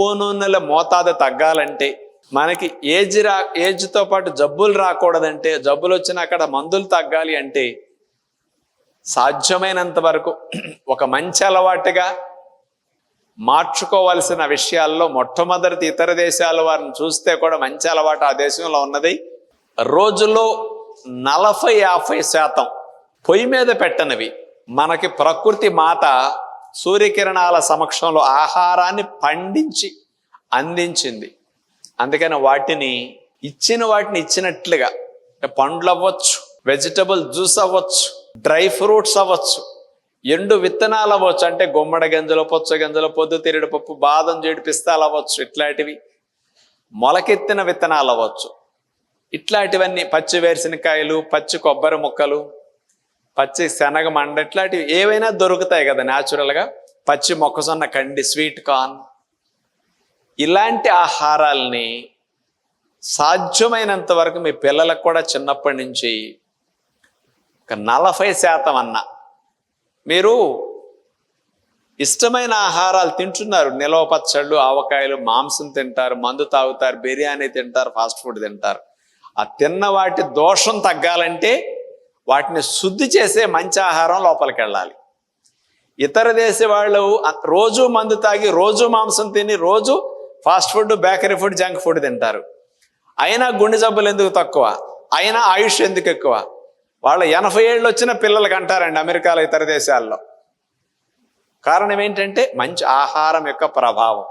ఉప్పు నూనెల మోతాదు తగ్గాలంటే మనకి ఏజ్ రా ఏజ్తో పాటు జబ్బులు రాకూడదంటే జబ్బులు వచ్చిన అక్కడ మందులు తగ్గాలి అంటే సాధ్యమైనంత వరకు ఒక మంచి అలవాటుగా మార్చుకోవాల్సిన విషయాల్లో మొట్టమొదటి ఇతర దేశాల వారిని చూస్తే కూడా మంచి అలవాటు ఆ దేశంలో ఉన్నది. రోజులో నలభై యాభై శాతం పొయ్యి మీద పెట్టనివి. మనకి ప్రకృతి మాత సూర్యకిరణాల సమక్షంలో ఆహారాన్ని పండించి అందించింది. అందుకని వాటిని ఇచ్చిన వాటిని ఇచ్చినట్లుగా పండ్లు అవ్వచ్చు వెజిటబుల్ జ్యూస్ అవ్వచ్చు డ్రై ఫ్రూట్స్ అవ్వచ్చు ఎండు విత్తనాలు అవ్వచ్చు అంటే గుమ్మడి గింజలు పొచ్చ గింజలు పొద్దుతిరుడు పప్పు బాదం జీడి పిస్తాలు అవ్వచ్చు ఇట్లాంటివి. మొలకెత్తిన విత్తనాలు అవ్వచ్చు. ఇట్లాంటివన్నీ పచ్చి వేరుశనకాయలు పచ్చి కొబ్బరి ముక్కలు పచ్చి శనగ మండ ఇట్లాంటివి ఏవైనా దొరుకుతాయి కదా న్యాచురల్గా పచ్చి మొక్కజొన్న కండి స్వీట్ కార్న్ ఇలాంటి ఆహారాల్ని సాధ్యమైనంత వరకు మీ పిల్లలకు కూడా చిన్నప్పటి నుంచి ఒక నలభై శాతం అన్న. మీరు ఇష్టమైన ఆహారాలు తింటున్నారు. నిలవ పచ్చళ్ళు ఆవకాయలు మాంసం తింటారు మందు తాగుతారు బిర్యానీ తింటారు ఫాస్ట్ ఫుడ్ తింటారు. ఆ తిన్న వాటి దోషం తగ్గాలంటే వాటిని శుద్ధి చేసే మంచి ఆహారం లోపలికి వెళ్ళాలి ఇతర దేశ వాళ్ళు రోజు మందు తాగి రోజు మాంసం తిని రోజు fast food bakery food junk food తింటారు. అయినా గుండె జబ్బులు ఎందుకు తక్కువ? అయినా ఆయుష్ ఎందుకు ఎక్కువ? వాళ్ళ ఎనభై ఏళ్ళు వచ్చిన పిల్లలకి అంటారండి అమెరికాలో ఇతర దేశాల్లో. కారణం ఏంటంటే మంచి ఆహారం యొక్క ప్రభావం.